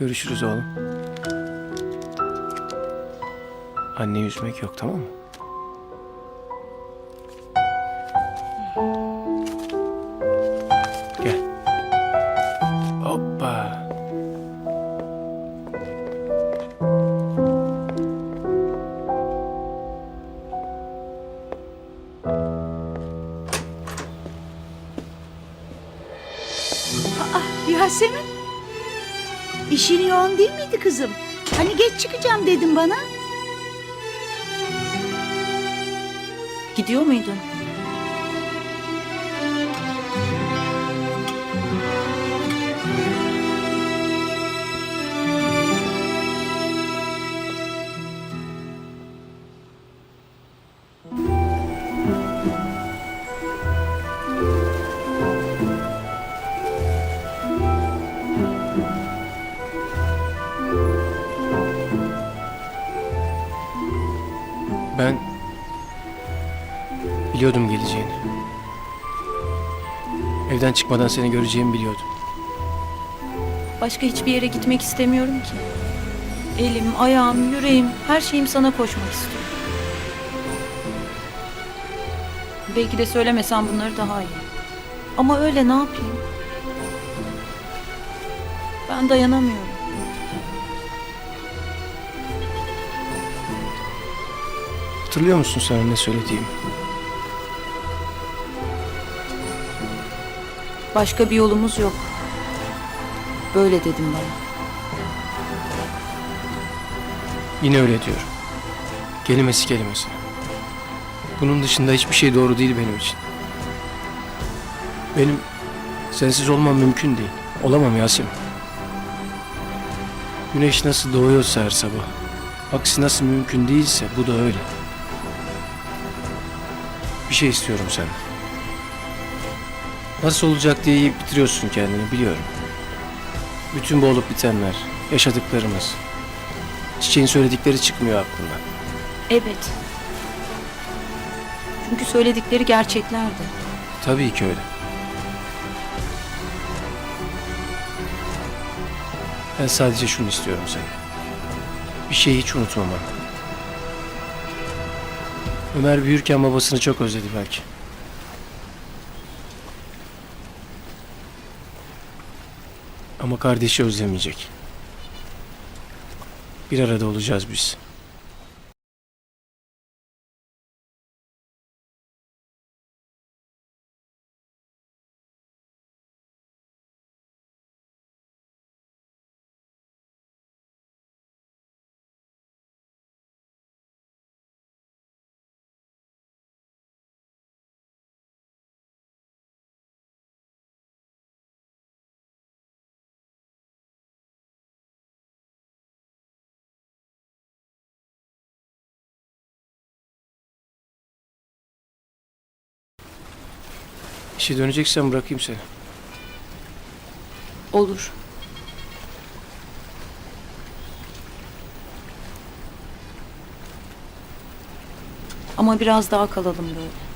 Görüşürüz oğlum. Anne üzmek yok tamam mı? Gel. Hoppa. Yasemin. İşin yoğun değil miydi kızım? Hani geç çıkacağım dedim bana. Gidiyor muydun? Ben biliyordum geleceğini. Evden çıkmadan seni göreceğimi biliyordum. Başka hiçbir yere gitmek istemiyorum ki. Elim, ayağım, yüreğim, her şeyim sana koşmak istiyor. Belki de söylemesem bunları daha iyi. Ama öyle ne yapayım? Ben dayanamıyorum. Hatırlıyor musun sana ne söylediğimi? Başka bir yolumuz yok. Böyle dedim bana. Yine öyle diyorum. Kelimesi kelimesine. Bunun dışında hiçbir şey doğru değil benim için. Benim sensiz olmam mümkün değil. Olamam Yasemin. Güneş nasıl doğuyorsa her sabah. Aksi nasıl mümkün değilse bu da öyle. Bir şey istiyorum senden. Nasıl olacak diye yiyip bitiriyorsun kendini biliyorum. Bütün bu olup bitenler, yaşadıklarımız. Çiçeğin söyledikleri çıkmıyor aklından. Evet. Çünkü söyledikleri gerçeklerdi. Tabii ki öyle. Ben sadece şunu istiyorum seni. Bir şeyi hiç unutmaman. Ömer büyürken babasını çok özledi belki. Ama kardeşi özlemeyecek. Bir arada olacağız biz. İşe döneceksen bırakayım seni. Olur. Ama biraz daha kalalım böyle.